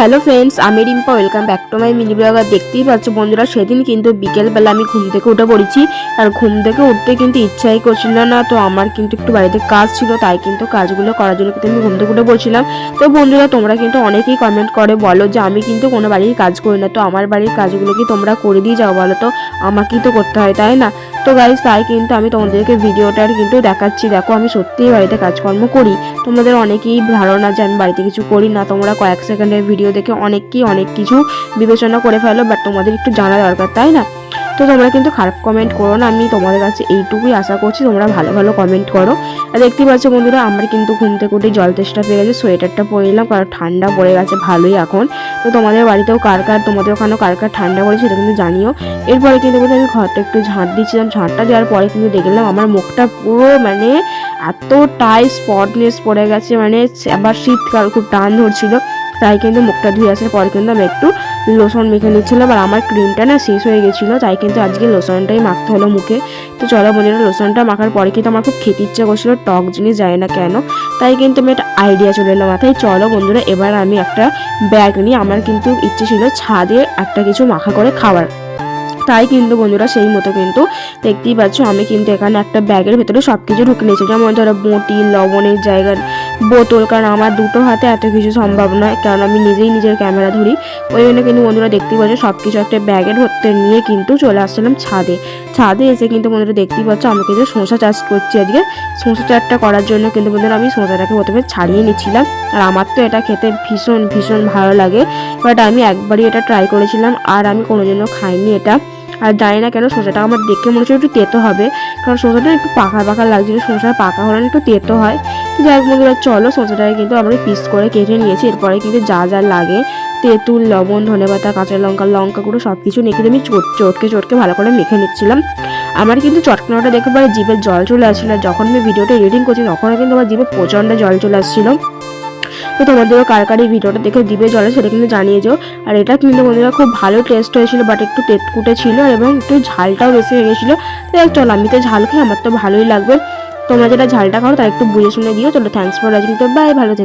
Hello friends, আমি Rimpa welcome back to my mini blogger দেখতেই পাচ্ছ বন্ধুরা, সেদিন কিন্তু বিকেলবেলা আমি ঘুম থেকে উঠে পড়েছি। আর ঘুম থেকে উঠতে কিন্তু ইচ্ছাই করছিল না, তো আমার কিন্তু একটু বাড়িতে কাজ ছিল, তাই কিন্তু কাজগুলো করার জন্য কিন্তু আমি ঘুম থেকে উঠে পড়ছিলাম। তো বন্ধুরা, তোমরা কিন্তু অনেকেই কমেন্ট করে, বলো যে আমি কিন্তু কোনো বাড়ির কাজ করি না, তো আমার বাড়ির কাজগুলো কি তোমরা করে দিয়ে যাও বলো তো? আমাকেই তো করতে হয়, তাই না? তো গাইজ তাই কিন্তু আমি তোমাদেরকে ভিডিওটার কিন্তু দেখাচ্ছি। দেখো, আমি সত্যিই বাড়িতে কাজকর্ম করি। তোমাদের অনেকেই ধারণা যে আমি বাড়িতে কিছু করি না, তোমরা কয়েক সেকেন্ডের ভিডিও দেখে অনেককেই অনেক কিছু বিবেচনা করে ফেলো বাট তোমাদের একটু জানা দরকার, তাই না? তো তোমরা কিন্তু খারাপ কমেন্ট করো না, আমি তোমাদের কাছে এইটুকুই আশা করছি, তোমরা ভালো ভালো কমেন্ট করো। আর দেখতেই পাচ্ছ বন্ধুরা, আমার কিন্তু ঘুম থেকে উঠে জল তেষ্টা পেয়ে গেছে, সোয়েটারটা পরে নিলাম, কারণ ঠান্ডা পড়ে গেছে ভালোই এখন। তো তোমাদের বাড়িতেও কার কার, তোমাদের ওখানেও কার কার ঠান্ডা পড়েছে সেটা কিন্তু জানিও। এরপরে কিন্তু আমি ঘরটা একটু ঝাঁট দিচ্ছিলাম, ঝাঁটটা দেওয়ার পরে কিন্তু দেখলাম আমার মুখটা পুরো মানে এতটাই স্পটনেস পড়ে গেছে মানে আবার শীতকাল খুব টান ধরছিল। তাই কিন্তু মুখটা ধুয়ে আসার পর কিন্তু আমি একটু লোশন মেখে নিচ্ছিলাম আর আমার ক্রিমটা না শেষ হয়ে গেছিল, তাই কিন্তু আজকে লোশনটাই মাখতে হলো মুখে। তো চলো বন্ধুরা লোশনটা মাখার পরে কিন্তু আমার খুব খেতে ইচ্ছে করছিল, টক জিনিস যায় না কেন, তাই কিন্তু আমি একটা আইডিয়া চলে এলো মাথায় চলো বন্ধুরা, এবার আমি একটা ব্যাগ নিই আমার কিন্তু ইচ্ছে ছিল ছাদে একটা কিছু মাখা করে খাওয়ার। তাই কিন্তু বন্ধুরা, সেই মতো কিন্তু দেখতেই পাচ্ছ, আমি কিন্তু এখানে একটা ব্যাগের ভেতরে সব কিছু ঢুকে নিয়েছি। যেমন ধরো বটি, লবণের জায়গার বোতল, কারণ আমার দুটো হাতে এত কিছু সম্ভব নয়, কারণ আমি নিজেই নিজের ক্যামেরা ধরি। ওই জন্য কিন্তু বন্ধুরা দেখতেই পাচ্ছ সব কিছু একটা ব্যাগের ভেতরে নিয়ে কিন্তু চলে আসছিলাম ছাদে। ছাদে এসে কিন্তু বন্ধুরা দেখতেই পাচ্ছ, আমি কিন্তু শসা চাষ করছি আজকে। শসা চাষটা করার জন্য কিন্তু বন্ধুরা আমি শসাটাকে প্রথমে ছাড়িয়ে নিচ্ছিলাম। আর আমার তো এটা খেতে ভীষণ ভীষণ ভালো লাগে। বাট আমি একবারই এটা ট্রাই করেছিলাম, আর আমি কোনোদিনও খাইনি এটা। আর জানি না কেন, শসাটা আমার দেখে মনে হচ্ছে একটু তেতো হবে। কারণ শসাটা একটু পাকা পাকা লাগছিল শসা পাকা হলে একটু তেতো হয়। যাই হোক বন্ধুরা, চলো শসাটাকে কিন্তু আমরা পিস করে কেটে নিয়েছি। এরপরে কিন্তু যা যা লাগে, তেঁতুল, লবণ, ধনেপাতা, কাঁচা লঙ্কা লঙ্কা গুঁড়ো সব কিছু নিয়ে কিন্তু আমি চট- চটকে চটকে ভালো করে মেখে নিচ্ছিলাম। আমার কিন্তু চটকানোটা দেখে পরে জিভের জল চলে আসছিল। যখন আমি ভিডিওটা এডিটিং করছি তখন কিন্তু আমার জিভে প্রচণ্ড জল চলে আসছিল। তো তোমাদেরও কার কার এই ভিডিওটা দেখে দিবে জলে সেটা কিন্তু জানিয়ে যাও। আর এটা কিন্তু বন্ধুরা খুব ভালো টেস্ট হয়েছিল বাট একটু তেতকুটে ছিল এবং একটু ঝালটাও বেশি হয়ে গেছিল। তো চলো, আমি তো ঝাল খাই, আমার তো ভালোই লাগবে। তোমরা যেটা ঝালটা খাও, তার একটু বুঝে শুনে দিও চলো থ্যাংকস ফর ওয়াচিং তো বাই ভালো।